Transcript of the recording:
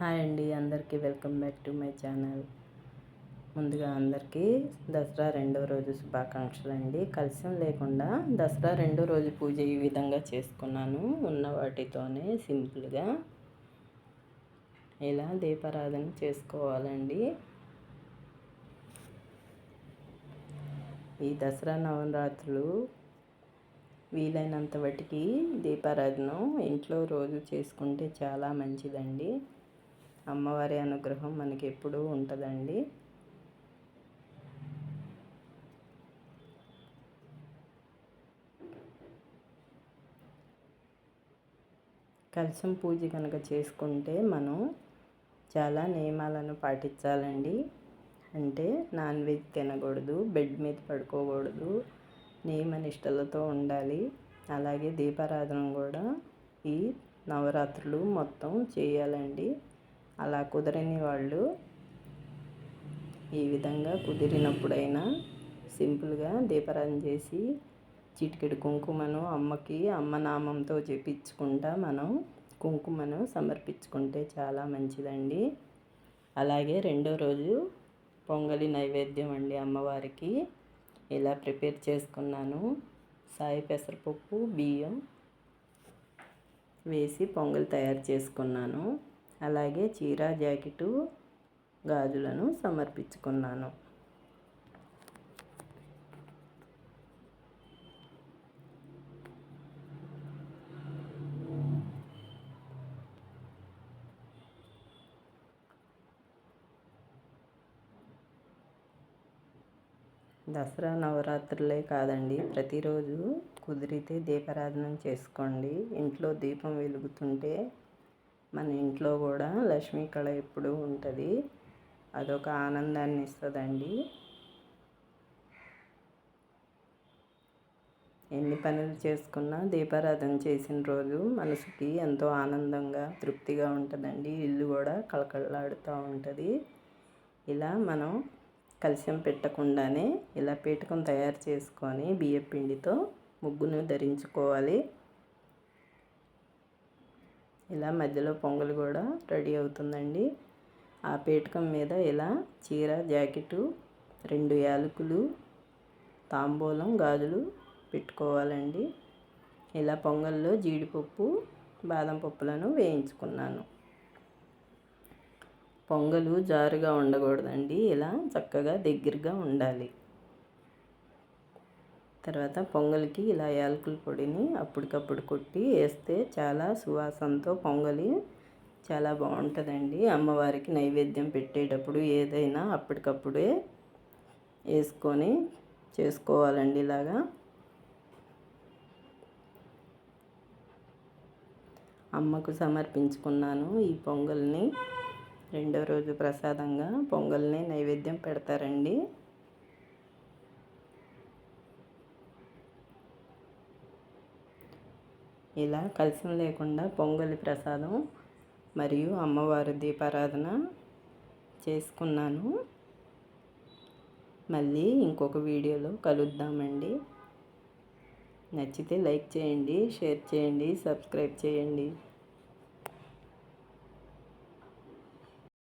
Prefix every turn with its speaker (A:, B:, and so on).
A: Hi అండి అందరికీ welcome back to my channel. ముందుగా అందరికీ దసరా రెండో రోజు శుభాకాంక్షలు అండి. కలిసం లేకుండా దసరా రెండో రోజు పూజ ఈ విధంగా చేసుకున్నాను ఉన్న వాటితోనే సింపుల్గా. ఇలా దీపారాధన చేసుకోవాలండి? ఈ దసరా నవరాత్రులు వీలైనంత వాటికి దీపారాధన ఇంట్లో రోజు చేసుకుంటే చాలా మంచిదండి. అమ్మవారి అనుగ్రహం మనకి ఎప్పుడూ ఉంటుందండి. కలశం పూజ కనుక చేసుకుంటే మనం చాలా నియమాలను పాటించాలండి. అంటే నాన్ వెజ్ తినకూడదు బెడ్ మీద పడుకోకూడదు నియమ నిష్టలతో ఉండాలి. అలాగే దీపారాధన కూడా ఈ నవరాత్రులు మొత్తం చేయాలండి. అలా కుదరని వాళ్ళు ఈ విధంగా కుదిరినప్పుడైనా సింపుల్గా దీపారాధన చేసి చిటికెడు కుంకుమను అమ్మకి అమ్మ నామంతో చేపించుకుంటా మనం కుంకుమను సమర్పించుకుంటే చాలా మంచిదండి. అలాగే రెండో రోజు పొంగలి నైవేద్యం అండి అమ్మవారికి. ఇలా ప్రిపేర్ చేసుకున్నాను. సాయి పెసరపప్పు బియ్యం వేసి పొంగల్ తయారు చేసుకున్నాను. అలాగే చీర జాకెటు గాజులను సమర్పించుకున్నాను. దసరా నవరాత్రులే కాదండి ప్రతిరోజు కుదిరితే దీపారాధన చేసుకోండి. ఇంట్లో దీపం వెలుగుతుంటే మన ఇంట్లో కూడా లక్ష్మీ కళ ఎప్పుడూ ఉంటుంది. అదొక ఆనందాన్ని ఇస్తుందండి. ఎన్ని పనులు చేసుకున్నా దీపారాధన చేసిన రోజు మనసుకి ఎంతో ఆనందంగా తృప్తిగా ఉంటుందండి. ఇల్లు కూడా కళకళలాడుతూ ఉంటుంది. ఇలా మనం కలిసం పెట్టకుండానే ఇలా పీటకం తయారు చేసుకొని బియ్యపిండితో ముగ్గును ధరించుకోవాలి. ఇలా మధ్యలో పొంగల్ కూడా రెడీ అవుతుందండి. ఆ పీటకం మీద ఇలా చీర జాకెటు రెండు యాలకులు తాంబూలం గాజులు పెట్టుకోవాలండి. ఇలా పొంగల్లో జీడిపప్పు బాదం పప్పులను వేయించుకున్నాను. పొంగలు జారుగా ఉండకూడదండి. ఇలా చక్కగా దగ్గరగా ఉండాలి. తర్వాత పొంగల్కి ఇలా యాలకుల పొడిని అప్పటికప్పుడు కొట్టి వేస్తే చాలా సువాసనతో పొంగలి చాలా బాగుంటుందండి. అమ్మవారికి నైవేద్యం పెట్టేటప్పుడు ఏదైనా అప్పటికప్పుడే వేసుకొని చేసుకోవాలండి ఇలాగా. అమ్మకు సమర్పించుకున్నాను ఈ పొంగల్ని. రెండో రోజు ప్రసాదంగా పొంగల్ని నైవేద్యం పెడతారండి. ఇలా కలిసం లేకుండా పొంగలి ప్రసాదం మరియు అమ్మవారి దీపారాధన చేసుకున్నాను. మళ్ళీ ఇంకొక వీడియోలో కలుద్దామండి. నచ్చితే లైక్ చేయండి షేర్ చేయండి సబ్స్క్రైబ్ చేయండి.